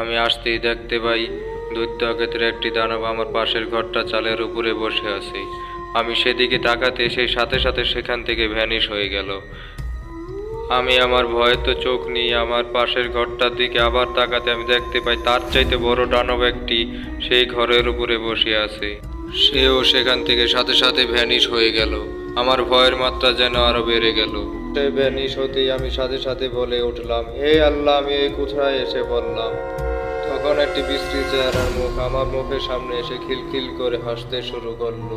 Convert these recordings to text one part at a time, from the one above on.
আমি আসতেই দেখতে পাই দৈত্য আকৃতির একটি দানব আমার পাশের ঘরটা চালের উপরে বসে আছে। আমি সেদিকে তাকাতে সেই সাথে সাথে সেখান থেকে ভ্যানিশ হয়ে গেল। আমি আমার ভয়ে তো চোখ নিয়ে আমার পাশের ঘরটার দিকে আবার তাকাতে আমি দেখতে পাই তার চাইতে বড় দানব একটি সেই ঘরের উপরে বসে আছে। সেও সেখান থেকে সাথে সাথে ভ্যানিশ হয়ে গেল। আমার ভয়ের মাত্রা যেন আরও বেড়ে গেল। ভ্যানিশ হতেই আমি সাথে সাথে বলে উঠলাম, হে আল্লাহ, আমি কোথায় এসে বললাম তখন একটি বিশ্রী চেহারার মুখ আমার মুখের সামনে এসে খিলখিল করে হাসতে শুরু করল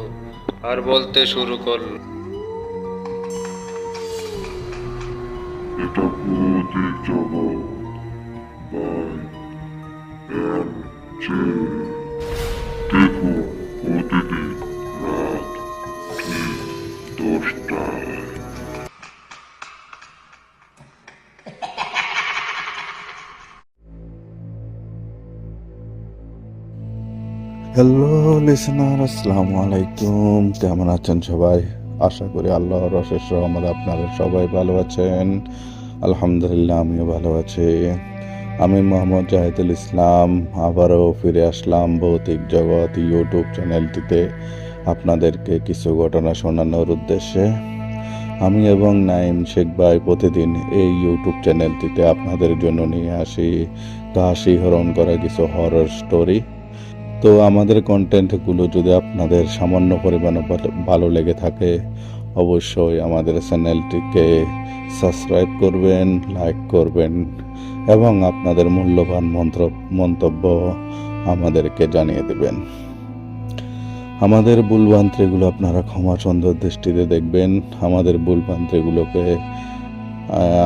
আর বলতে শুরু করল। এটা ভৌতিক রাত ঠিক হ্যালো লিসনার আসসালামু আলাইকুম। কেমন আছেন সবাই? আশা করি আল্লাহর অশেষ রহমত আপনারা সবাই ভালো আছেন। আলহামদুলিল্লাহ, আমিও ভালো আছি। আমি মোহাম্মদ জাহিদুল ইসলাম, আবারও ফিরে আসলাম ভৌতিক জগৎ ইউটিউব চ্যানেলটিতে আপনাদেরকে কিছু ঘটনা শোনানোর উদ্দেশ্যে। আমি এবং নাইম শেখ ভাই প্রতিদিন এই ইউটিউব চ্যানেলটিতে আপনাদের জন্য নিয়ে আসি। তা শিহরণ করা কিছু হরর স্টোরি তো আমাদের কন্টেন্টগুলো যদি আপনাদের সামান্য পরিমাণে ভালো- লেগে থাকে, অবশ্যই আমাদের চ্যানেলটিকে সাবস্ক্রাইব করবেন লাইক করবেন এবং আপনাদের মূল্যবান মন্ত্র, মন্তব্য আমাদেরকে জানিয়ে দেবেন। আমাদের ভুলভ্রান্তিগুলো আপনারা ক্ষমা সুন্দর দৃষ্টিতে দেখবেন। আমাদের ভুলভ্রান্তিগুলোকে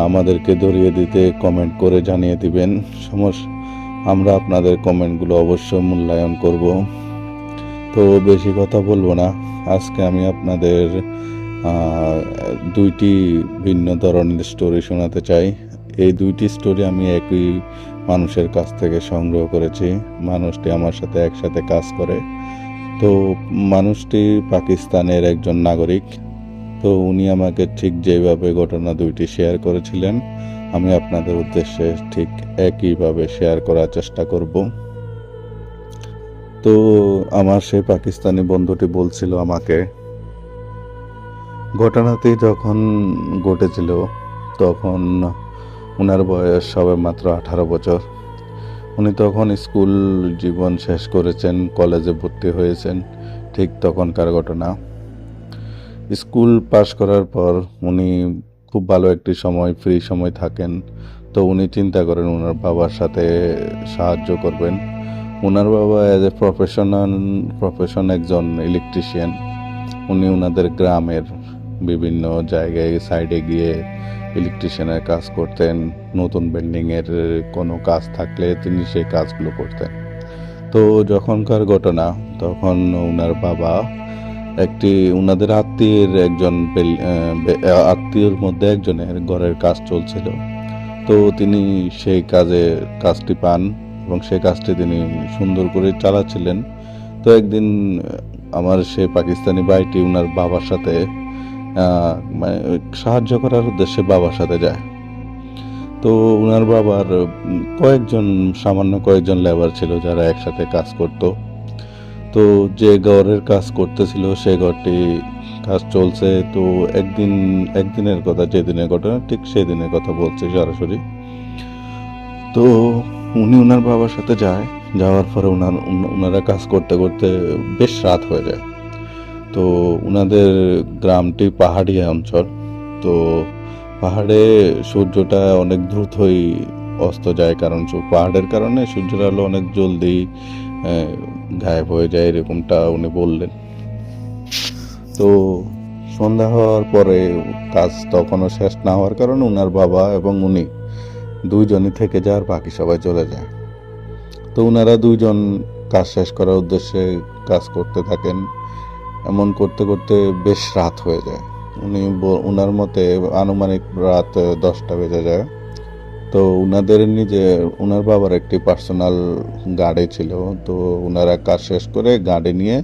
আমাদেরকে ধরিয়ে দিতে কমেন্ট করে জানিয়ে দিবেন। সমস্যা আমরা আপনাদের কমেন্টগুলো অবশ্যই মূল্যায়ন করব। তো বেশি কথা বলব না। আজকে আমি আপনাদের দুইটি ভিন্ন ধরনের স্টোরি শোনাতে চাই। এই দুইটি স্টোরি আমি একই মানুষের কাছ থেকে সংগ্রহ করেছি। মানুষটি আমার সাথে একসাথে কাজ করে। তো মানুষটি পাকিস্তানের একজন নাগরিক। তো উনি আমাকে ঠিক যেভাবে ঘটনা দুইটি শেয়ার করেছিলেন আমি আপনাদের উদ্দেশ্যে ঠিক একইভাবে শেয়ার করার চেষ্টা করব। তো আমার সেই পাকিস্তানি বন্ধুটি বলছিল আমাকে, ঘটনাটি যখন ঘটেছিল, তখন ওনার বয়স সবে মাত্র আঠারো বছর। উনি তখন স্কুল জীবন শেষ করেছেন, কলেজে ভর্তি হয়েছেন, ঠিক তখনকার ঘটনা। স্কুল পাশ করার পর উনি খুব ভালো একটি সময় ফ্রি সময় থাকেন। তো উনি চিন্তা করেন ওনার বাবার সাথে সাহায্য করবেন। ওনার বাবা অ্যাজ এ প্রফেশনাল প্রফেশন একজন ইলেকট্রিশিয়ান উনি ওনাদের গ্রামের বিভিন্ন জায়গায় সাইডে গিয়ে ইলেকট্রিশিয়ানের কাজ করতেন। নতুন বিল্ডিংয়ের কোনো কাজ থাকলে তিনি সেই কাজগুলো করতেন। তো যখনকার ঘটনা, তখন ওনার বাবা একটি ওনাদের আত্মীয়ের একজন আত্মীয়র মধ্যে একজনের ঘরের কাজ চলছিল। তো তিনি সেই কাজে, কাজটি পান এবং সেই কাজটি তিনি সুন্দর করে চালাচ্ছিলেন। তো একদিন, আমার সেই পাকিস্তানি ভাইটি ওনার বাবার সাথে মানে সাহায্য করার উদ্দেশ্যে বাবার সাথে যায়। তো ওনার বাবার কয়েকজন, সামান্য কয়েকজন লেবার ছিল যারা একসাথে কাজ করতো। তো যে ঘরের কাজ করতেছিল, সে ঘরটি কাজ চলছে। তো একদিন, একদিনের কথা, যেদিনের ঘটনা, ঠিক সেদিনের কথা বলছি সরাসরি। তো উনি ওনার বাবার সাথে যায়। যাওয়ার পরে ওনার ওনারা কাজ করতে করতে বেশ রাত হয়ে যায়। তো ওনাদের গ্রামটি পাহাড়ি অঞ্চল। তো পাহাড়ে সূর্যটা অনেক দ্রুতই অস্ত যায়, কারণ পাহাড়ের কারণে সূর্যের আলো অনেক জলদি গায়েব হয়ে যায় এরকমটা উনি বললেন। তো সন্ধ্যা হওয়ার পরে কাজ তখনও শেষ না হওয়ার কারণে ওনার বাবা এবং উনি দুইজনই থেকে যাওয়ার বাকি সবাই চলে যায়। তো ওনারা দুইজন কাজ শেষ করার উদ্দেশ্যে কাজ করতে থাকেন। এমন করতে করতে বেশ রাত হয়ে যায়। উনি ওনার মতে আনুমানিক রাত দশটা বেজে যায়। তো ওনাদের নিজে ওনার বাবার একটি পার্সোনাল গাড়ি ছিল, তো ওনারা কাজ শেষ করে গাড়ি নিয়ে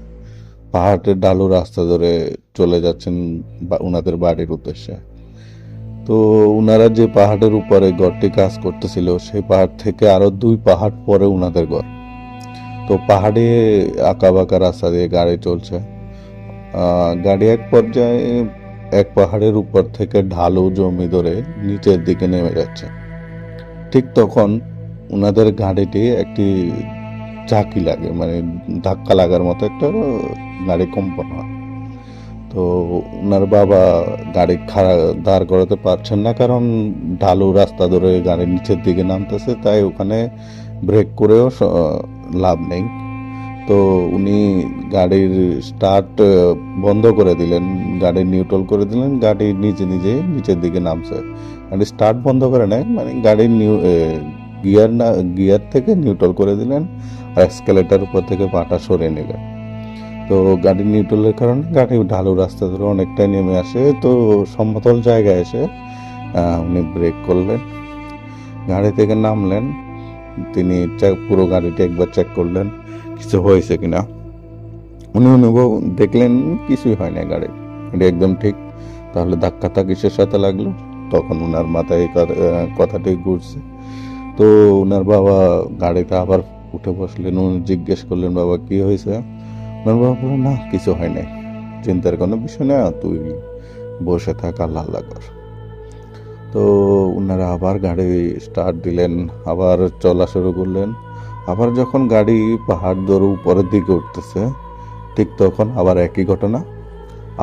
পাহাড়ের ডালু রাস্তা ধরে চলে যাচ্ছেন ওনাদের বাড়ির উদ্দেশ্যে। তো ওনারা যে পাহাড়ের উপরে ঘরটি কাজ করতেছিল, সেই পাহাড় থেকে আরও দুই পাহাড় পরে ওনাদের ঘর। তো পাহাড়ে বাঁকা রাস্তা দিয়ে গাড়ি চলছে। গাড়ি এক পর্যায়ে এক পাহাড়ের উপর থেকে ঢালু জমি ধরে নিচের দিকে নেমে যাচ্ছে। ঠিক তখন ওনাদের গাড়িটি একটি চাকি লাগে মানে ধাক্কা লাগার মতো একটা গাড়ি কম্পন হয়। তো ওনার বাবা গাড়ি খাড়া দাঁড় করাতে পারছেন না, কারণ ঢালু রাস্তা ধরে গাড়ি নিচের দিকে নামতেছে, তাই ওখানে ব্রেক করেও লাভ নেই। তো উনি গাড়ির স্টার্ট বন্ধ করে দিলেন, গাড়ি নিউট্রাল করে দিলেন, গাড়ি নিজে নিজে নিচের দিকে নামছে। গাড়ি স্টার্ট বন্ধ করে নেয় মানে গাড়ির নিউ গিয়ার না গিয়ার থেকে নিউট্রাল করে দিলেন, আর এক্সকেলেটার উপর থেকে পাটা সরিয়ে নিলেন। তো গাড়ি নিউট্রালের কারণে গাড়ি ঢালু রাস্তা ধরে অনেকটাই নেমে আসে, তো সমতল জায়গায় এসে উনি ব্রেক করলেন। গাড়ি থেকে নামলেন, তিনি পুরো গাড়িটি একবার চেক করলেন, কিছু হয়েছে কিনা। উনি অনুভব, দেখলেন কিছুই হয় না গাড়ি গাড়ি একদম ঠিক, তাহলে ধাক্কাটা কিসের সাথে লাগল। তখন ওনার মাথায় কথাটি ঘুরছে। তো ওনার বাবা গাড়িতে আবার উঠে বসলেন, উনি জিজ্ঞেস করলেন, বাবা, কি হয়েছে? ওনার বাবা বললেন, না, কিছু হয় নাই। চিন্তার কোনো বিষয় না, তুই বসে থাক আল্লাহ আল্লাহ কর। তো ওনারা আবার গাড়ি স্টার্ট দিলেন, আবার চলা শুরু করলেন। আবার যখন গাড়ি পাহাড় ধরে উপরের দিকে উঠতেছে, ঠিক তখন আবার একই ঘটনা।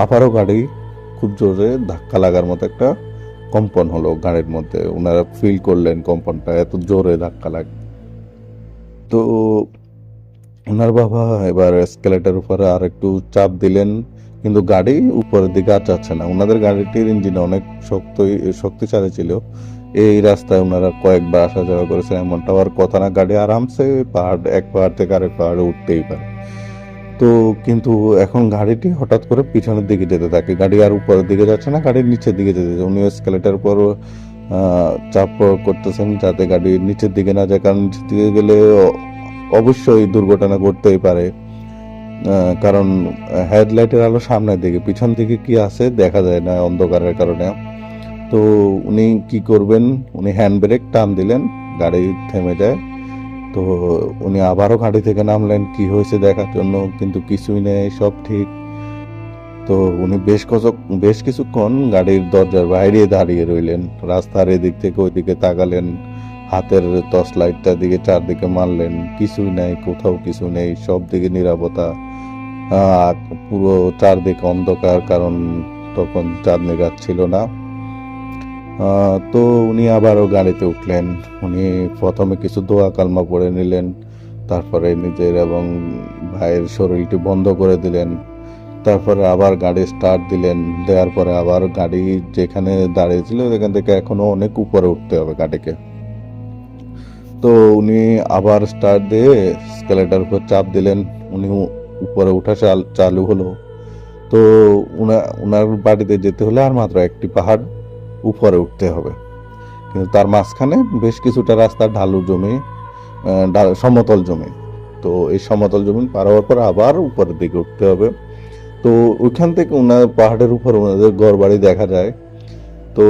আবারও গাড়ি খুব জোরে ধাক্কা লাগার মতো একটা কম্পন হলো গাড়ির মধ্যে। ওনারা ফিল করলেন কম্পনটা এত জোরে ধাক্কা লাগে তো ওনার বাবা এবার স্কেলেটার উপরে আর একটু চাপ দিলেন, কিন্তু গাড়ি উপরের দিকে আর যাচ্ছে না। ওনাদের গাড়িটির ইঞ্জিন অনেক শক্ত শক্তিশালী ছিল। এই রাস্তায় ওনারা কয়েকবার আসা যাওয়া করেছেন এমনটা আর কথা না। গাড়ি আরামসে পাহাড়, এক পাহাড় থেকে আরেক পাহাড়ে উঠতেই পারে। তো কিন্তু এখন গাড়িটি হঠাৎ করে পিছনের দিকে যেতে থাকে। গাড়ি আর উপরের দিকে যাচ্ছে না গাড়ির নিচের দিকে যেতে উনি স্কেলেটার উপর চাপ প্রয়োগ করতেছেন যাতে গাড়ি নিচের দিকে না যায়, কারণ নিচের দিকে গেলে অবশ্যই দুর্ঘটনা ঘটতেই পারে। কারণ হেডলাইটের আলো সামনের দিকে, পিছন দিকে কি আছে দেখা যায় না অন্ধকারের কারণে। তো উনি কি করবেন, উনি হ্যান্ড ব্রেক টান দিলেন, গাড়ি থেমে যায়। তো উনি আবারও ঘাঁটি থেকে নামলেন, কি হয়েছে দেখার জন্য কিন্তু কিছুই নেই, সব ঠিক। তো উনি বেশ কত বেশ কিছুক্ষণ গাড়ির দরজার বাইরে দাঁড়িয়ে রইলেন। রাস্তার এদিক থেকে ওইদিকে তাকালেন, হাতের টর্চ লাইটটা দিকে চারদিকে মারলেন, কিছুই নেই, কোথাও কিছু নেই, সব দিকে নিরাপত্তা। পুরো চারদিকে অন্ধকার, কারণ তখন চাঁদনি রাত ছিল না। তো উনি আবারও গাড়িতে উঠলেন। উনি প্রথমে কিছু দোয়া কালমা পড়ে নিলেন, তারপরে নিজের এবং ভাইয়ের শরীরটি বন্ধ করে দিলেন, তারপরে আবার গাড়ি স্টার্ট দিলেন, দেওয়ার পরে আবার গাড়ি যেখানে দাঁড়িয়েছিল সেখান থেকে এখনও অনেক উপরে উঠতে হবে গাড়িকে। তো উনি আবার স্টার্ট দিয়ে স্কেলেটার উপর চাপ দিলেন, উনি উপরে উঠা চাল- হলো। তো উনা- উনার বাড়িতে যেতে হলে আর মাত্র একটি পাহাড় উপরে উঠতে হবে। কিন্তু তার মাঝখানে বেশ কিছুটা রাস্তা, ঢালু জমি সমতল জমি। তো এই সমতল জমি পার হওয়ার পর আবার উপরের দিকে উঠতে হবে। তো ওইখান থেকে ওনার পাহাড়ের উপর ওনাদের ঘর বাড়ি দেখা যায়। তো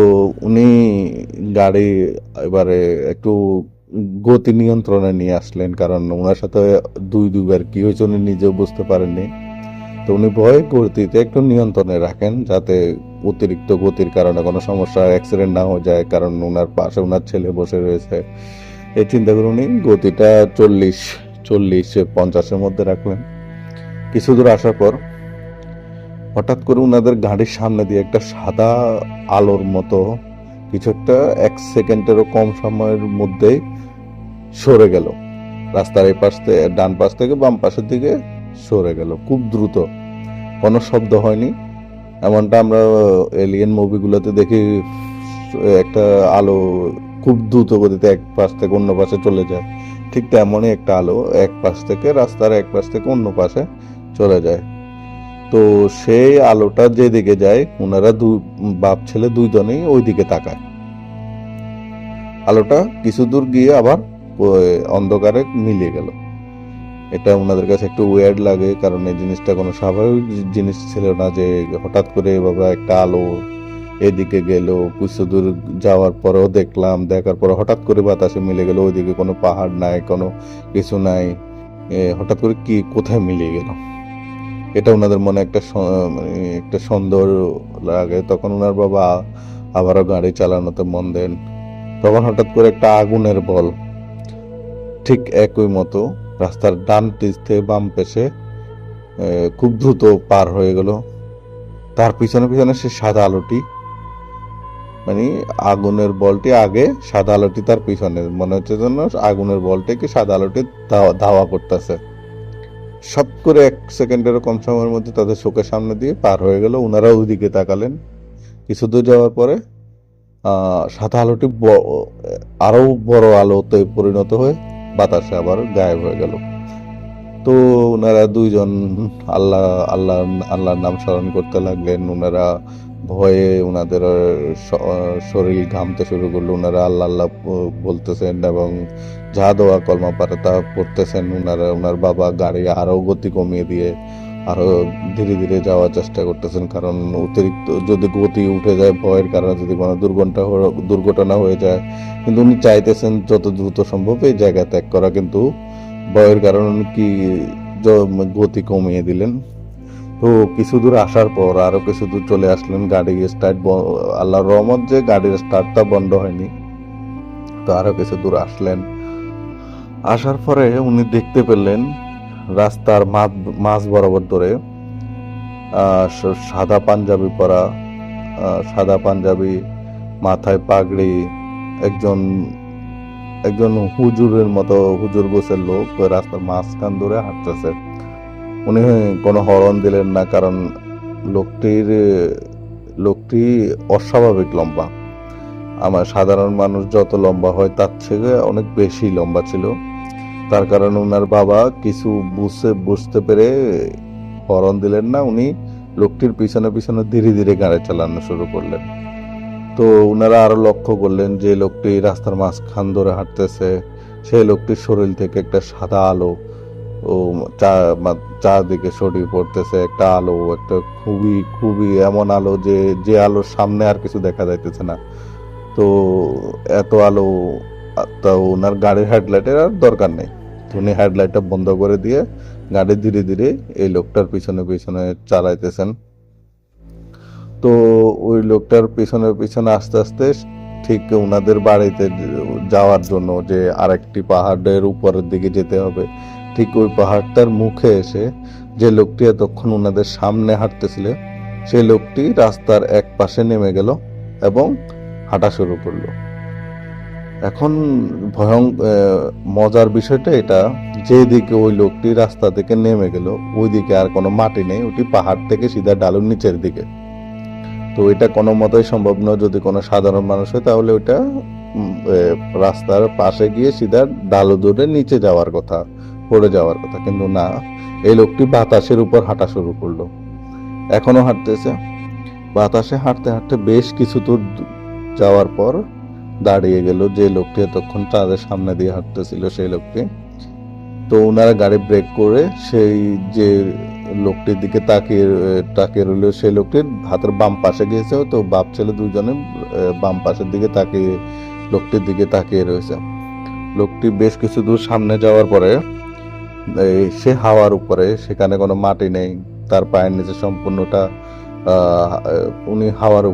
উনি গাড়ি এবারে একটু গতি নিয়ন্ত্রণে নিয়ে আসলেন, কারণ ওনার সাথে দুই, দুইবার কি হয়েছে উনি নিজেও বুঝতে পারেননি। তো উনি ভয়ে গতিতে একটু নিয়ন্ত্রণে রাখেন যাতে অতিরিক্ত গতির কারণে কোনো সমস্যা অ্যাক্সিডেন্ট না হয়ে যায়, কারণ ওনার পাশে ওনার ছেলে বসে রয়েছে। এই চিন্তা করে উনি গতিটা চল্লিশ চল্লিশ, পঞ্চাশের মধ্যে রাখলেন। কিছু দূর আসার পর হঠাৎ করে ওনাদের গাড়ির সামনে দিয়ে একটা সাদা আলোর মতো কিছু একটা এক সেকেন্ডেরও কম সময়ের মধ্যেই সরে গেল। রাস্তার এই পাশ থেকে, ডান পাশ থেকে, বাম পাশের দিকে সরে গেল, খুব দ্রুত। কোনো শব্দ হয়নি। এমনটা আমরা এলিয়েন মুভিগুলোতে দেখি, একটা আলো খুব দ্রুত গতিতে এক পাশ থেকে অন্য পাশে চলে যায়। ঠিক তেমনই একটা আলো এক পাশ থেকে রাস্তার এক পাশ থেকে অন্য পাশে চলে যায়। তো সেই আলোটা যেদিকে যায়, ওনারা দু, বাপ ছেলে দুইজনেই ওই দিকে তাকায়। আলোটা কিছু দূর গিয়ে আবার অন্ধকারে মিলিয়ে গেল। এটা ওনাদের কাছে একটু ওয়ার্ড লাগে, কারণ এই জিনিসটা কোনো স্বাভাবিক জিনিস ছিল না যে হঠাৎ করে এভাবে একটা আলো এদিকে গেল কিছু দূর যাওয়ার পরেও দেখলাম, দেখার পরে হঠাৎ করে বাতাসে মিলে গেল, ওইদিকে কোনো পাহাড় নাই, কোনো কিছু নাই। হঠাৎ করে কি, কোথায় মিলিয়ে গেল? এটা ওনাদের মনে একটা মানে একটা সুন্দর লাগে, তখন ওনার বাবা আবারও গাড়ি চালানোতে মন দেন। তখন হঠাৎ করে একটা আগুনের বল, ঠিক একই মতো রাস্তার ডান পিছ থেকে বাম পেছে খুব দ্রুত পার হয়ে গেল। তার পিছনে পিছনে সে সাদা আলোটি মানে আগুনের বলটি আগে সাদা আলোটি তার পিছনে। মনে হচ্ছে যেন আগুনের বলটিকে সাদা আলোটি ধাওয়া- করতেছে। সব করে এক সেকেন্ডেরও কম সময়ের মধ্যে তাদের চোখের সামনে দিয়ে পার হয়ে গেল। ওনারা ওইদিকে তাকালেন। কিছু দূর যাওয়ার পরে সাদা আলোটি ব- আরও বড় আলোতে পরিণত হয়ে বাতাসে আবার গায়েব হয়ে গেল। তো ওনারা দুইজন আল্লাহ আল্লাহ, আল্লাহর নাম স্মরণ করতে লাগলেন। ওনারা ভয়ে ওনাদের শরীর ঘামতে শুরু করল। ওনারা আল্লাহ আল্লাহ বলতেছেন এবং যা দোয়া কলমা পারে তা পড়তেছেন ওনারা, ওনার বাবা গাড়ি আরও গতি কমিয়ে দিয়ে আরও ধীরে ধীরে যাওয়ার চেষ্টা করতেছেন, কারণ অতিরিক্ত যদি গতি উঠে যায় ভয়ের কারণে, যদি কোনো দুর্ঘটনা দুর্ঘটনা হয়ে যায়, কিন্তু উনি চাইতেছেন যত দ্রুত সম্ভব এই জায়গা ত্যাগ করা, কিন্তু ভয়ের কারণে কি গতি কমিয়ে দিলেন। তো কিছু দূর আসার পর আরও কিছু দূর চলে আসলেন, গাড়ি স্টার্ট আল্লাহর রহমত যে গাড়ির স্টার্টটা বন্ধ হয়নি, তো আরও কিছু দূর আসলেন। আসার পরে উনি দেখতে পেলেন রাস্তার মাঝ বরাবর ধরে সাদা পাঞ্জাবি পরা সাদা পাঞ্জাবি, মাথায় পাগড়ি, একজন একজন হুজুরের মতো হুজুর গোছের লোক রাস্তার মাঝখান ধরে হাঁটতেছে। উনি কোনো হরণ দিলেন না, কারণ লোকটির, লোকটি অস্বাভাবিক লম্বা। আমার সাধারণ মানুষ যত লম্বা হয়, তার থেকে অনেক বেশি লম্বা ছিল। তার কারণে ওনার বাবা কিছু বুঝতে বুঝতে পেরে হরণ দিলেন না। উনি লোকটির পিছনে পিছনে ধীরে ধীরে গাড়ি চালানো শুরু করলেন। তো ওনারা আরও লক্ষ্য করলেন যে লোকটি রাস্তার মাঝখান ধরে হাঁটতেছে। সেই লোকটির শরীর থেকে একটা সাদা আলো ও চা চারদিকে ছড়িয়ে পড়তেছে। একটা আলো, একটা খুবই খুবই এমন আলো যে যে আলোর সামনে আর কিছু দেখা যাইতেছে না। তো এত আলো তা ওনার গাড়ির হেডলাইটের আর দরকার নেই। উনি হেডলাইটটা বন্ধ করে দিয়ে গাড়ি ধীরে ধীরে এই লোকটার পিছনে পিছনে চালাইতেছেন। তো ওই লোকটার পিছনে পিছনে আস্তে আস্তে ঠিক ওনাদের বাড়িতে যাওয়ার জন্য যে আরেকটি পাহাড়ের উপরের দিকে যেতে হবে, ঠিক ওই পাহাড়টার মুখে এসে যে লোকটি এতক্ষণ ওনাদের সামনে হাঁটতেছিল, সেই লোকটি রাস্তার এক পাশে নেমে গেল এবং হাঁটা শুরু করল। এখন ভয়ং মজার বিষয়টা এটা, যেদিকে ওই লোকটি রাস্তা থেকে নেমে গেল, ওইদিকে আর কোনো মাটি নেই, ওটি পাহাড় থেকে সিধা ডালুর নিচের দিকে। তো এটা কোনো মতেই সম্ভব নয়, যদি কোনো সাধারণ মানুষ হয়, তাহলে ওইটা রাস্তার পাশে গিয়ে সিধা ডালু দূরে নিচে যাওয়ার কথা, পড়ে যাওয়ার কথা। কিন্তু না, এই লোকটি বাতাসের উপর হাঁটা শুরু করল। এখনও হাঁটতেছে। বাতাসে হাঁটতে হাঁটতে বেশ কিছু দূর যাওয়ার পর দাঁড়িয়ে গেল যে লোকটি এতক্ষণ তাদের সামনে দিয়ে হাঁটতেছিল সেই লোকটি। তো ওনারা গাড়ি ব্রেক করে সেই যে লোকটির দিকে তাকিয়ে তাকিয়ে রইল সেই লোকটির হাতের বাম পাশে গিয়েছে তো বাপ ছেলে দুজনে বাম পাশের দিকে তাকিয়ে, লোকটির দিকে তাকিয়ে রয়েছে। লোকটি বেশ কিছু দূর সামনে যাওয়ার পরে সে হাওয়ার উপরে, সেখানে কোনো মাটি নেই, তার পায়ের নিচে সম্পূর্ণটা উনি হাওয়ার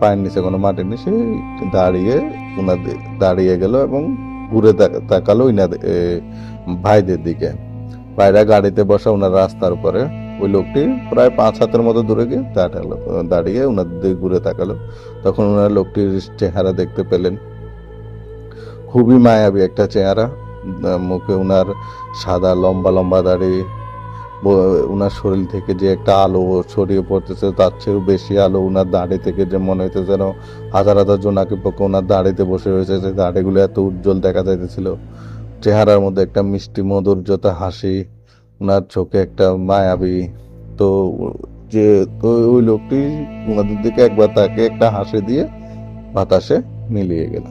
পায়ের নিচে কোনো মাটি নিচে দাঁড়িয়ে উনাদের দাঁড়িয়ে গেল এবং ঘুরে তাকালো ইনাদের ভাইদের দিকে। ভাইরা গাড়িতে বসা ওনার রাস্তার উপরে। ওই লোকটি প্রায় পাঁচ হাতের মতো দূরে গিয়ে দাঁড়াল, দাঁড়িয়ে ওনাদের দিকে ঘুরে তাকালো। তখন ওনারা লোকটির চেহারা দেখতে পেলেন। খুবই মায়াবী একটা চেহারা। মুখে ওনার সাদা লম্বা লম্বা দাড়ি ওনার শরীর থেকে যে একটা আলো ছড়িয়ে পড়তেছে, তার চেয়েও বেশি আলো ওনার দাড়ি থেকে যে মনে হইতে যেন হাজার হাজার জোনাকি পোকা ওনার দাড়িতে বসে রয়েছে, যে দাড়িগুলো এত উজ্জ্বল দেখা যাইতেছিল। চেহারার মধ্যে একটা মিষ্টি মধুর্যতা, হাসি ওনার চোখে একটা মায়াবী। তো যে তো ওই লোকটি ওনাদের দিকে একবার তাকে একটা হাসি দিয়ে বাতাসে মিলিয়ে গেল।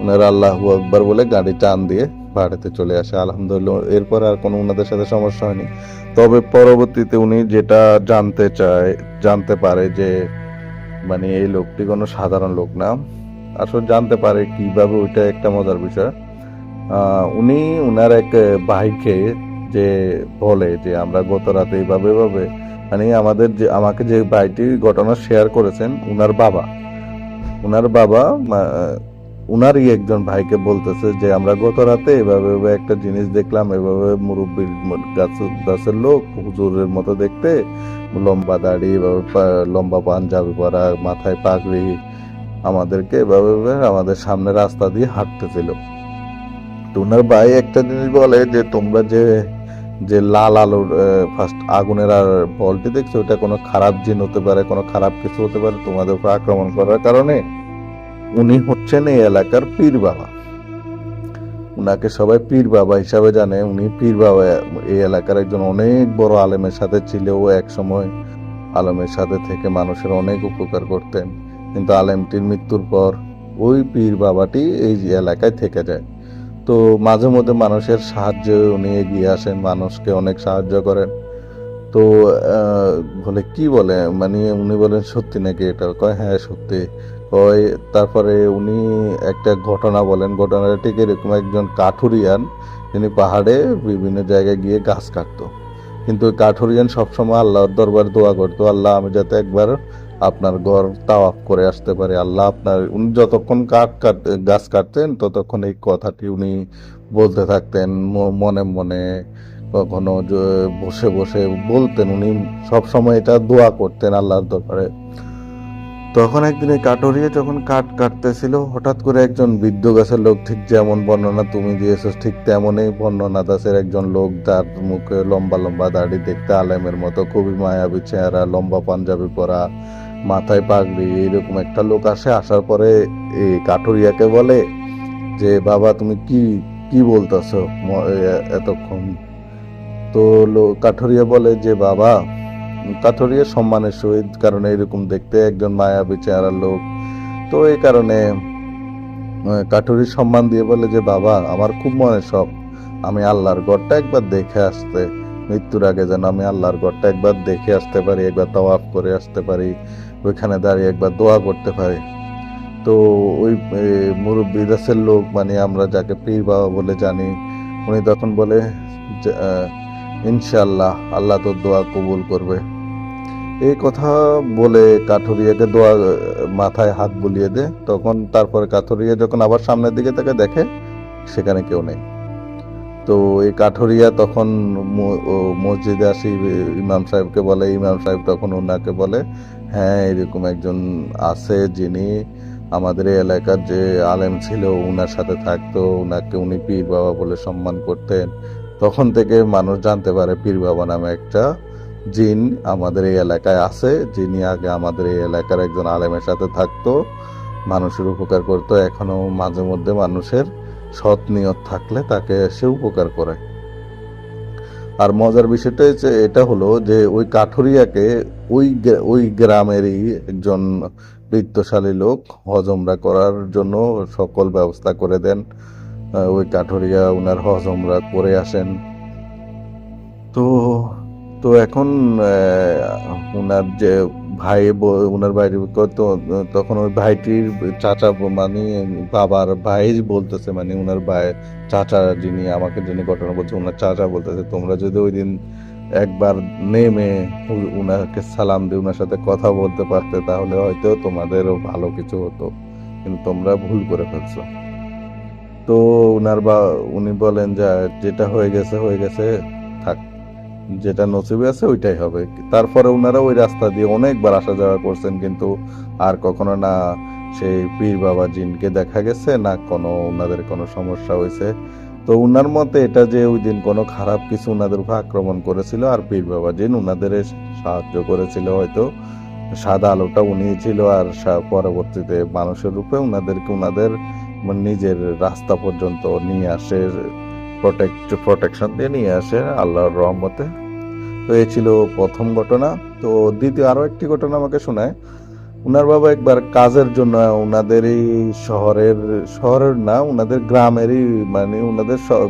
ওনারা আল্লাহু আকবার বলে গাড়ি টান দিয়ে বাড়িতে চলে আসে, আলহামদুলিল্লাহ। এরপর আর কোনো ওনাদের সাথে সমস্যা হয়নি। তবে পরবর্তীতে উনি যেটা জানতে চায়, জানতে পারে যে মানে এই লোকটি কোনো সাধারণ লোক না, আসলে জানতে পারে কীভাবে ওইটা একটা মজার বিষয়। উনি উনার এক ভাইকে যে বলে যে, আমরা গত রাতে এইভাবে এভাবে মানে আমাদের যে, আমাকে যে ভাইটি ঘটনা শেয়ার করেছেন, উনার বাবা। উনার বাবা উনারই একজন ভাইকে বলতেছে যে, আমরা গত রাতে এভাবে একটা জিনিস দেখলাম, এভাবে মুরব্বীর গাছ, গাছের লোক হুজুরের মতো দেখতে, লম্বা দাড়ি, এভাবে লম্বা পাঞ্জাবি পরা, মাথায় পাগড়ি, আমাদেরকে এভাবে আমাদের সামনে রাস্তা দিয়ে হাঁটতেছিল। তো ওনার ভাই একটা জিনিস বলে যে, তোমরা যে যে লাল আলোর ফার্স্ট আগুনের আর বলটি দেখছ ওটা কোনো খারাপ জিন হতে পারে, কোনো খারাপ কিছু হতে পারে, তোমাদের উপর আক্রমণ করার কারণে উনি হচ্ছেন এই এলাকার পীর বাবা। উনাকে সবাই পীর বাবা হিসাবে জানে। উনি পীর বাবা এই এলাকার একজন অনেক বড় আলেমের সাথে ছিল। ও এক সময় আলেমের সাথে থেকে মানুষের অনেক উপকার করতেন। কিন্তু আলেমটির মৃত্যুর পর ওই পীর বাবাটি এই এলাকায় থেকে যায়। তো মাঝে মধ্যে মানুষের সাহায্যে উনি এগিয়ে আসেন, মানুষকে অনেক সাহায্য করেন। তো বলে কি বলে? মানে উনি বলেন, সত্যি নাকি এটা? কয় হ্যাঁ সত্যি। কয় তারপরে উনি একটা ঘটনা বলেন। ঘটনাটা ঠিক এরকম একজন কাঠুরিয়ান তিনি পাহাড়ে বিভিন্ন জায়গায় গিয়ে গাছ কাটতো। কিন্তু ওই কাঠুরিয়ান সবসময় আল্লাহর দরবার দোয়া করতো, আল্লাহ, আমি যাতে একবার আপনার ঘর তাওয়াফ করে আসতে পারি। আল্লাহ, আপনার উনি যতক্ষণ কাঠ কাট, গাছ কাটতেন, ততক্ষণ এই কথাটি উনি বলতে থাকতেন। মনে মনে কখনো বসে বসে বলতেন। উনি সব সময় এটা দোয়া করতেন আল্লাহর দরবারে। তখন একদিন এই কাঠরিয়ে যখন কাঠ কাটতেছিল, হঠাৎ করে একজন বৃদ্ধ গাছের লোক ঠিক যেমন বর্ণনা তুমি দিয়েছ, ঠিক তেমনই বর্ণনা দাসের একজন লোক যার মুখে লম্বা লম্বা দাড়ি দেখতে আলেমের মতো, খুবই মায়াবী চেহারা, লম্বা পাঞ্জাবি পরা, মাথায় পাগড়ি, এরকম একটা লোক আসে। আসার পরে এই কাঠুরিয়াকে বলে যে, বাবা, তুমি কি কি বলতেছো এতক্ষণ? তো কাঠুরিয়া বলে যে, বাবা কাঠুরিয়া সম্মানের সহিত কারণ এরকম দেখতে একজন মায়াবী চেহারার লোক। তো এই কারণে আহ, কাঠুরি সম্মান দিয়ে বলে যে বাবা আমার খুব মনে শখ। আমি আল্লাহর গড়টা একবার দেখে আসতে মৃত্যুর আগে যেন আমি আল্লাহর গড়টা একবার দেখে আসতে পারি একবার তাওয়াফ করে আসতে পারি ওইখানে দাঁড়িয়ে একবার দোয়া করতে পারি। তো ওই মুরব্বি দাসের লোক মানে আমরা যাকে পীর বাবা বলে জানি উনি তখন বলে ইনশাআল্লাহ আল্লাহ তোর দোয়া কবুল করবে। এই কথা বলে কাঠুরিয়াকে দোয়া, মাথায় হাত বুলিয়ে দে। তখন তারপরে কাঠুরিয়া যখন আবার সামনের দিকে তাকে দেখে, সেখানে কেউ নেই। তো এই কাঠুরিয়া তখন মসজিদে আসি, ইমাম সাহেবকে বলে, ইমাম সাহেব তখন ওনাকে বলে হ্যাঁ এরকম একজন আছে যিনি আমাদের এলাকার যে আলেম ছিল, উনার সাথে থাকতো, উনাকে উনি পীর বাবা বলে সম্মান করতেন। তখন থেকে মানুষ জানতে পারে, পীর বাবা নামে একটা জিন আমাদের এই এলাকায় আছে। যিনি আগে আমাদের এই এলাকার একজন আলেমের সাথে থাকতো, মানুষের উপকার করতো এখনও মাঝে মধ্যে মানুষের সৎ নিয়ত থাকলে তাকে সে উপকার করে। আর মজার বিষয়টা হচ্ছে, এটা হলো যে ওই কাঠুরিয়াকে ওই ওই গ্রামেরই একজন বৃত্তশালী লোক হজমরা করার জন্য সকল ব্যবস্থা করে দেন। ওই কাঠুরিয়া ওনার হজমরা করে আসেন। তো তো এখন উনার যে ভাই ব- উনার ভাই তো, তখন ওই ভাইটির চাচা মানে বাবার ভাই বলতেছে মানে উনার ভাই, চাচা যিনি, আমাকে যিনি ঘটনা বলছে, উনার চাচা বলতেছে, তোমরা যদি ওই দিন একবার নেমে উনাকে সালাম দিয়ে উনার সাথে কথা বলতে পারতে, তাহলে হয়তো তোমাদেরও ভালো কিছু হতো। কিন্তু তোমরা ভুল করে ফেলছো। তো উনার বা, উনি বলেন, যে, যেটা হয়ে গেছে হয়ে গেছে। যেটা নসিবে আছে ওইটাই হবে। তারপরে ওনারা ওই রাস্তা দিয়ে অনেকবার আসা যাওয়া করছেন, কিন্তু আর কখনো না সেই পীর বাবা জিনকে দেখা গেছে, না কোনো ওনাদের কোনো সমস্যা হয়েছে। তো উনার মতে এটা যে ওই দিন কোনো খারাপ কিছু ওনাদের উপর আক্রমণ করেছিল, আর পীর বাবা জিন উনাদের সাহায্য করেছিল হয়তো। সাদা আলোটা উনি ছিল, আর পরবর্তীতে মানুষের রূপে ওনাদেরকে ওনাদের নিজের রাস্তা পর্যন্ত নিয়ে আসে। প্রোটেক্ট প্রোটেকশন দিয়ে নিয়ে আসে আল্লাহর রহমতে। তো এই ছিল প্রথম ঘটনা। তো দ্বিতীয় আরও একটি ঘটনা আমাকে শোনায়। উনার বাবা একবার কাজের জন্য উনাদের এই শহরের শহরের না, উনাদের গ্রামেরই মানে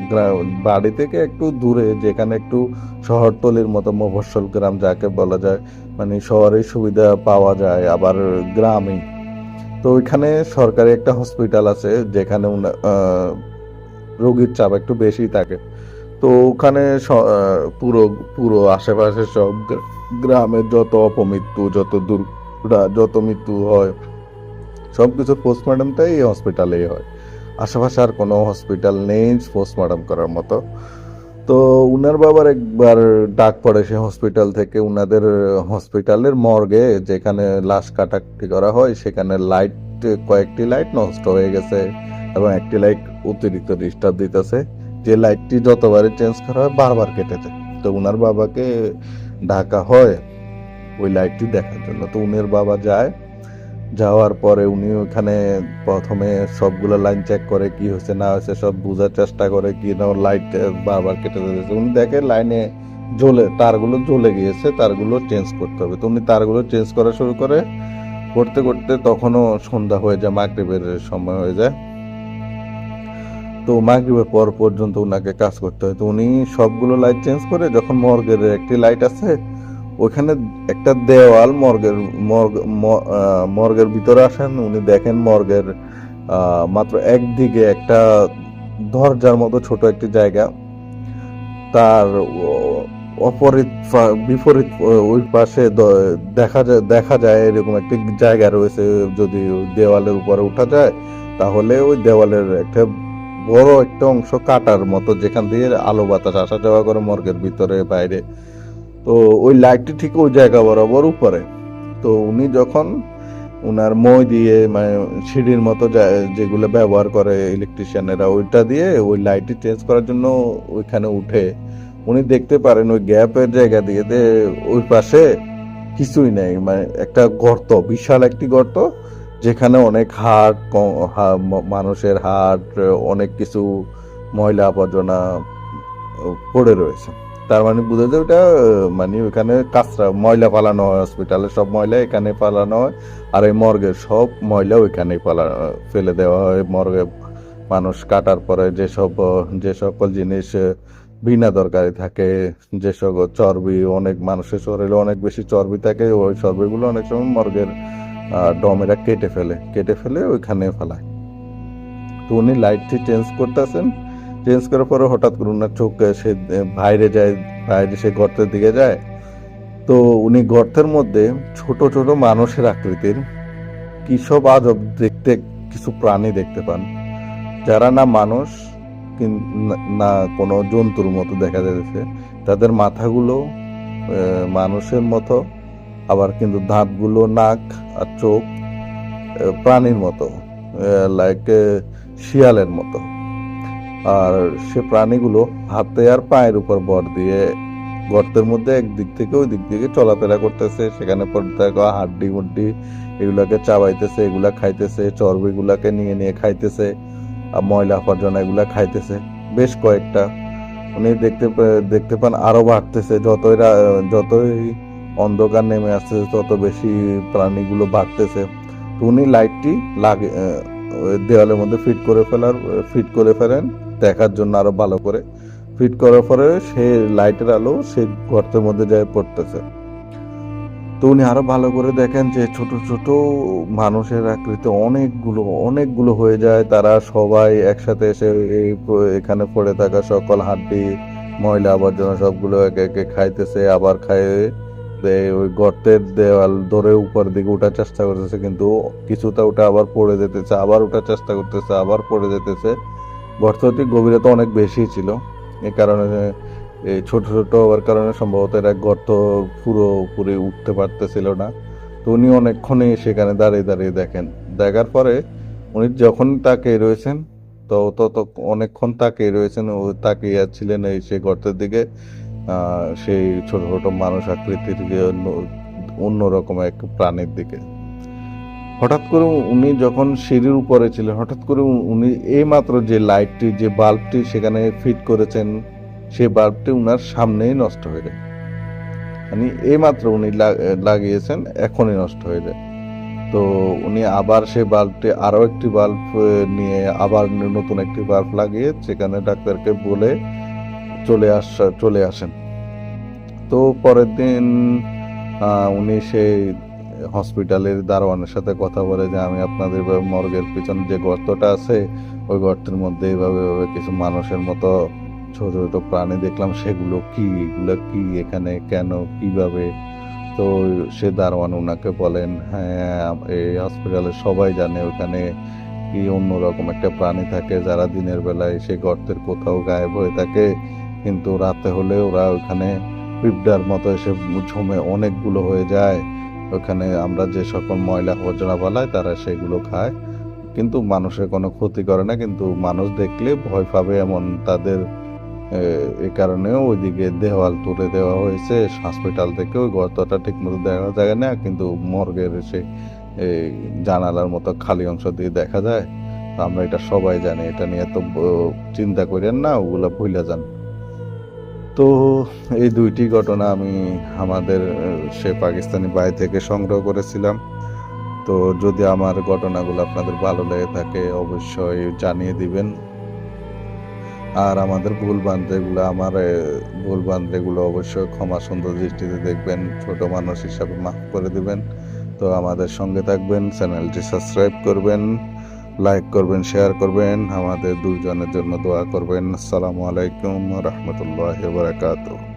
গ্রা- বাড়ি থেকে একটু দূরে, যেখানে একটু শহরতলির মতো মফস্বল গ্রাম যাকে বলা যায় মানে শহরে সুবিধা পাওয়া যায়, আবার গ্রামে। তো ওইখানে সরকারি একটা হসপিটাল আছে, যেখানে রোগীর চাপ একটু বেশি থাকে। তো ওখানে পুরো পুরো আশেপাশে সব গ্রা- গ্রামের যত অপমৃত্যু, যত দুর যত মৃত্যু হয় সব কিছুর পোস্টমর্টমটাই এই হসপিটালেই হয়। আশেপাশে আর কোনো হসপিটাল নেই পোস্টমর্টম করার মতো। তো উনার বাবার একবার ডাক পড়ে সে হসপিটাল থেকে, উনাদের হসপিটালের মর্গে যেখানে লাশ কাটাকাটি করা হয়, সেখানে লাইট কয়েকটি লাইট নষ্ট হয়ে গেছে এবং একটি লাইট অতিরিক্ত ডিস্টার্ব দিতেছে যে লাইটটি যতবারই চেঞ্জ করা হয় বারবার কেটে যায়। তো উনার বাবাকে ঢাকা হয় ওই লাইটটি দেখার জন্য। তো উনির বাবা যায়, যাওয়ার পরে উনি ওখানে প্রথমে সবগুলো লাইন চেক করে কি হয়েছে, না হয়েছে, সব বোঝার চেষ্টা করে কি না লাইট বারবার কেটে দিয়েছে। উনি দেখে লাইনে জ্বলে, তারগুলো জ্বলে গিয়েছে, তারগুলো চেঞ্জ করতে হবে। তো উনি তারগুলো চেঞ্জ করা শুরু করে, করতে করতে তখনও সন্ধ্যা হয়ে যায়, মাগরিবের সময় হয়ে যায়। তো মাগরিবের পর পর্যন্ত ওনাকে কাজ করতে হয়। তো উনি সবগুলো লাইট চেঞ্জ করে যখন মর্গের একটি লাইট আছে, ওখানে একটা দেওয়াল মর্গের, মর্গ মর্গের ভিতরে আসেন। উনি দেখেন মর্গের মাত্র একদিকে একটা দরজার মতো ছোট একটি জায়গা। তার অপরিত বিপরীত ওই পাশে দেখা যায় দেখা যায় এরকম একটি জায়গা রয়েছে। যদি দেওয়ালের উপরে উঠা যায়, তাহলে ওই দেওয়ালের একটা বড় একটা অংশ কাটার মতো, যেখান দিয়ে আলো বাতাস আসা যাওয়া করে মর্গের ভিতরে, বাইরে। তো ওই লাইটটি ঠিক ওই জায়গা বরাবর উপরে। তো উনি যখন উনার মই দিয়ে মানে সিঁড়ির মতো যেগুলো ব্যবহার করে ইলেকট্রিশিয়ানেরা ওইটা দিয়ে ওই লাইটটি চেঞ্জ করার জন্য ওইখানে উঠে, উনি দেখতে পারেন ওই গ্যাপের জায়গা দিয়ে ওই পাশে কিছুই নেই। মানে একটা গর্ত, বিশাল একটি গর্ত যেখানে অনেক হাট মানুষের হাট অনেক কিছু ময়লা আবর্জনা পড়ে রয়েছে। তার মানে বুঝে যায় ওটা মানে ওখানে কাঁচরা, ময়লা পালানো হয় হসপিটালে সব ময়লা এখানে পালানো হয়, আর এই মর্গের সব ময়লা ওইখানেই পালানো ফেলে দেওয়া হয়। মর্গে মানুষ কাটার পরে যেসব, যে সকল জিনিস বিনা দরকারি থাকে, যে সকল চর্বি, অনেক মানুষের শরীরে অনেক বেশি চর্বি থাকে, ওই চর্বিগুলো অনেক সময় মর্গের ডমেরা কেটে ফেলে কেটে ফেলে ওইখানে ফেলায়। তো উনি লাইটটি চেঞ্জ করতেছেন, চেঞ্জ করার পরে হঠাৎ করে ওনার চোখ সে বাইরে যায়, বাইরে সে গর্তের দিকে যায়। তো উনি গর্তের মধ্যে ছোট ছোট মানুষের আকৃতির কি সব আজব দেখতে, কিছু প্রাণী দেখতে পান। যারা না মানুষ না কোনো জন্তুর মতো দেখা যাচ্ছে। তাদের মাথাগুলো মানুষের মতো। আবার কিন্তু দাঁতগুলো নাক আর চোখ প্রাণীর মতো লাইক শিয়ালের মতো। আর সে প্রাণীগুলো হাতে আর পায়ের উপর বর দিয়ে গর্তের মধ্যে একদিক থেকে ওই দিক থেকে চলাফেরা করতেছে, সেখানে হাড্ডি মুড্ডি এগুলাকে চাবাইতেছে, এগুলা খাইতেছে চর্বিগুলাকে নিয়ে নিয়ে খাইতেছে, আর ময়লা আবর্জনা এগুলা খাইতেছে। বেশ কয়েকটা। উনি দেখতে দেখতে পান, আরও বাড়তেছে, যতই যতই অন্ধকার নেমে আসছে তত বেশি প্রাণীগুলো বাড়তেছে তো উনি লাইটটি লাগে দেওয়ালের মধ্যে ফিট করে ফেলার, ফিট করে ফেলেন, দেখার জন্য আরও ভালো করে। ফিট করার পরে সে লাইটের আলো সেই গর্তের মধ্যে যায় পড়তেছে। তো উনি আরও ভালো করে দেখেন যে ছোট ছোট মানুষের আকৃতি অনেকগুলো অনেকগুলো হয়ে যায়। তারা সবাই একসাথে এসে এখানে পড়ে থাকা সকল হাড্ডি ময়লা আবর্জনা সবগুলো একে একে খাইতেছে, আবার খায় ওই গর্তের দেওয়াল ধরে উপর দিকে ওঠার চেষ্টা করতেছে, কিন্তু কিছুটা ওটা আবার পড়ে যেতেছে, আবার ওঠার চেষ্টা করতেছে, আবার পড়ে যেতেছে। গর্তটির গভীরতা অনেক বেশি ছিল। এ কারণে, এই ছোট ছোট হওয়ার কারণে সম্ভবত এরা গর্ত পুরো পুরোপুরি উঠতে পারতেছিল না। তো উনি অনেকক্ষণই সেখানে দাঁড়িয়ে দাঁড়িয়ে দেখেন। দেখার পরে উনি যখন তাকিয়ে রয়েছেন, তো তত অনেকক্ষণ তাকিয়ে রয়েছেন, ও তাকিয়ে ছিলেন এই সেই গর্তের দিকে। সেই ছোট ছোট মানুষ আকৃতির অন্য- অন্যরকম এক প্রাণীর দিকে। হঠাৎ করে উনি যখন সিঁড়ির উপরে ছিলেন, হঠাৎ করে উনি এই মাত্র যে লাইটটি, যে বাল্বটি সেখানে ফিট করেছেন, সেই বাল্বটি উনার সামনেই নষ্ট হয়ে যায়। মানে এই মাত্র উনি লাগিয়েছেন, এখনই নষ্ট হয়ে যায়। তো উনি আবার সেই বাল্বটি, আরও একটি বাল্ব নিয়ে আবার নতুন একটি বাল্ব লাগিয়ে সেখানে ডাক্তারকে বলে চলে আস চলে আসেন। তো পরের দিন উনি সেই হসপিটালের দারোয়ানের সাথে কথা বলে যে, আমি আপনাদের মর্গের পিছনে যে গর্তটা আছে, ওই গর্তের মধ্যে এইভাবে কিছু মানুষের মতো ছোট ছোট প্রাণী দেখলাম, সেগুলো কি? এগুলো কি? এখানে কেন? কীভাবে? তো সে দারোয়ান ওনাকে বলেন হ্যাঁ এই হসপিটালে সবাই জানে ওখানে কি অন্যরকম একটা প্রাণী থাকে, যারা দিনের বেলায় সে গর্তের কোথাও গায়েব হয়ে থাকে কিন্তু রাতে হলে ওরা ওখানে পিপডার মতো এসে ঝুমে অনেকগুলো হয়ে যায়। ওখানে আমরা যে সকল ময়লা আবর্জনা পালাই তারা সেগুলো খায়। কিন্তু মানুষের কোনো ক্ষতি করে না কিন্তু মানুষ দেখলে ভয় পাবে এমন তাদের এ, কারণেও ওইদিকে দেওয়াল তুলে দেওয়া হয়েছে। হসপিটাল থেকে ওই গর্তটা ঠিক মতো দেখা যায় না কিন্তু মর্গের সে এই জানালার মতো খালি অংশ দিয়ে দেখা যায়। আমরা এটা সবাই জানি এটা নিয়ে তো চিন্তা করেন না ওগুলো ভুলে যান। তো এই দুইটি ঘটনা আমি আমাদের সে পাকিস্তানি বাই থেকে সংগ্রহ করেছিলাম। তো যদি আমার ঘটনাগুলো আপনাদের ভালো লেগে থাকে, অবশ্যই জানিয়ে দিবেন। আর আমাদের ভুল বান্ধেগুলো আমার ভুল বান্ধেগুলো অবশ্যই ক্ষমা সুন্দর দৃষ্টিতে দেখবেন, ছোট মানুষ হিসাবে মাফ করে দিবেন। তো আমাদের সঙ্গে থাকবেন, চ্যানেলটি সাবস্ক্রাইব করবেন। লাইক করবেন শেয়ার করবেন আমাদের দুইজনের জন্য দোয়া করবেন। আসসালামু আলাইকুম রহমতুল্লাহ বারাকাতুহ।